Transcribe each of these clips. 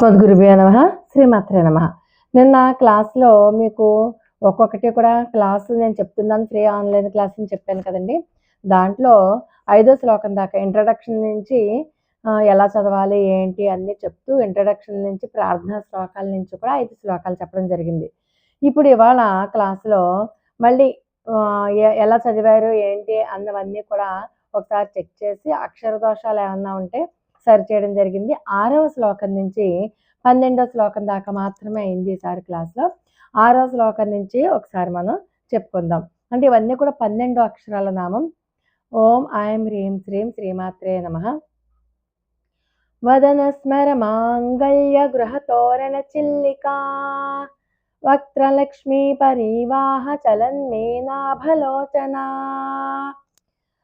అస్మద్గురుభ్యో నమ. శ్రీమాత్రే నమ. నిన్న క్లాస్లో మీకు ఒక్కొక్కటి కూడా క్లాసు నేను చెప్తున్నాను ఫ్రీ ఆన్లైన్ క్లాస్ అని చెప్పాను కదండి. దాంట్లో ఐదో శ్లోకం దాకా ఇంట్రడక్షన్ నుంచి ఎలా చదవాలి ఏంటి అన్నీ చెప్తూ ఇంట్రడక్షన్ నుంచి ప్రార్థనా శ్లోకాల నుంచి కూడా ఐదు శ్లోకాలు చెప్పడం జరిగింది. ఇప్పుడు ఇవాళ క్లాస్లో మళ్ళీ ఎలా చదివారు ఏంటి అన్నవన్నీ కూడా ఒకసారి చెక్ చేసి అక్షర దోషాలు ఏమన్నా ఉంటే సరి చేయడం జరిగింది. ఆరవ శ్లోకం నుంచి పన్నెండవ శ్లోకం దాకా మాత్రమే అయింది ఈసారి క్లాస్లో. ఆరవ శ్లోకం నుంచి ఒకసారి మనం చెప్పుకుందాం. అంటే ఇవన్నీ కూడా పన్నెండో అక్షరాల నామం. ఓం ఐం హ్రీం శ్రీం శ్రీమాత్రే నమ. వదన స్మర మాంగళ్య గృహతోరణ చిల్లికా. వక్త్రలక్ష్మీ పరివాహ చలన్మేనాభలోచనా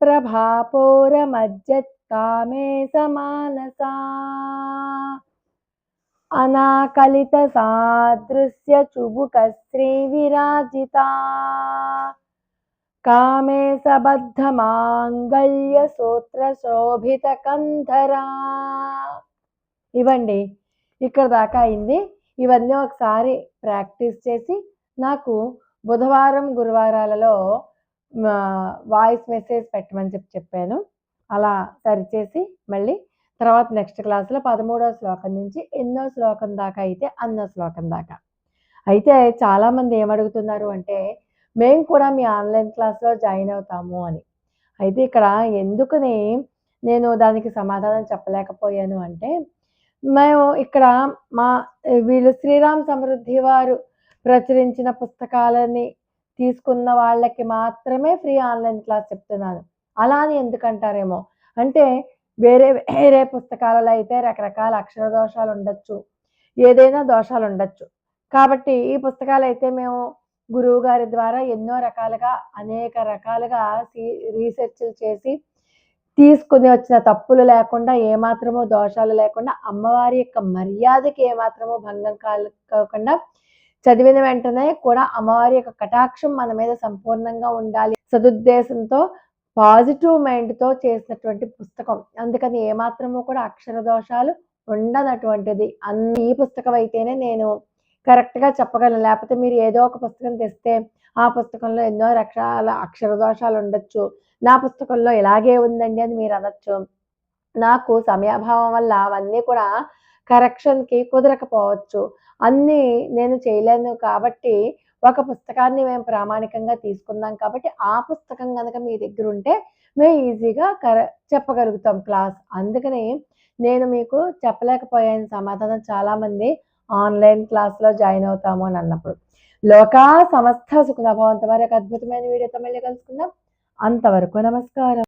ప్రభాపోరమజ్జత్కామే సమానసా అనాకలిత సాదృశ్య చుబుక శ్రీ విరాజిత కామే సబద్ధ మాంగళ్య సూత్ర శోభిత కంధరా ఇవ్వండి ఇక్కడ దాకా అయింది. ఇవన్నీ ఒకసారి ప్రాక్టీస్ చేసి నాకు బుధవారం గురువారాలలో వాయిస్ మెసేజ్ పెట్టమని చెప్పి చెప్పాను. అలా సరిచేసి మళ్ళీ తర్వాత నెక్స్ట్ క్లాస్లో పదమూడవ శ్లోకం నుంచి ఎన్నో శ్లోకం దాకా అయితే అన్నో శ్లోకం దాకా. అయితే చాలామంది ఏమడుగుతున్నారు అంటే మేము కూడా మీ ఆన్లైన్ క్లాస్లో జాయిన్ అవుతాము అని. అయితే ఇక్కడ ఎందుకని నేను దానికి సమాధానం చెప్పలేకపోయాను అంటే మేము ఇక్కడ మా వీళ్ళు శ్రీరామ్ సమృద్ధి వారు ప్రచురించిన పుస్తకాలని తీసుకున్న వాళ్ళకి మాత్రమే ఫ్రీ ఆన్లైన్ క్లాస్ చెప్తున్నాను. అలా అని ఎందుకంటారేమో? అంటే వేరే వేరే పుస్తకాలలో అయితే రకరకాల అక్షర దోషాలు ఉండొచ్చు. ఏదైనా దోషాలు ఉండొచ్చు. కాబట్టి ఈ పుస్తకాలు అయితే మేము గురువు గారి ద్వారా ఎన్నో రకాలుగా అనేక రకాలుగా రీసెర్చ్లు చేసి తీసుకుని వచ్చిన తప్పులు లేకుండా ఏమాత్రమో దోషాలు లేకుండా అమ్మవారి యొక్క మర్యాదకి ఏమాత్రమో భంగం కాకుండా చదివిన వెంటనే కూడా అమ్మవారి యొక్క కటాక్షం మన మీద సంపూర్ణంగా ఉండాలి. సదుద్దేశంతో పాజిటివ్ మైండ్తో చేసినటువంటి పుస్తకం. అందుకని ఏమాత్రము కూడా అక్షర దోషాలు ఉండనటువంటిది. అన్ని ఈ పుస్తకం అయితేనే నేను కరెక్ట్గా చెప్పగలను. లేకపోతే మీరు ఏదో ఒక పుస్తకం తెస్తే ఆ పుస్తకంలో ఎన్నో రకాల అక్షర దోషాలు ఉండొచ్చు. నా పుస్తకంలో ఇలాగే ఉందండి అని మీరు అనొచ్చు. నాకు సమయాభావం వల్ల అవన్నీ కూడా కరెక్షన్కి కుదరకపోవచ్చు. అన్నీ నేను చేయలేను కాబట్టి ఒక పుస్తకాన్ని మేము ప్రామాణికంగా తీసుకుందాం కాబట్టి ఆ పుస్తకం కనుక మీ దగ్గర ఉంటే మేము ఈజీగా కర చెప్పగలుగుతాం క్లాస్. అందుకని నేను మీకు చెప్పలేకపోయాను సమాధానం చాలామంది ఆన్లైన్ క్లాస్లో జాయిన్ అవుతాము అని అన్నప్పుడు. లోకా సమస్త సుఖనభవంత వారి అద్భుతమైన వీడియోతో మళ్ళీ కలుసుకుందాం. అంతవరకు నమస్కారం.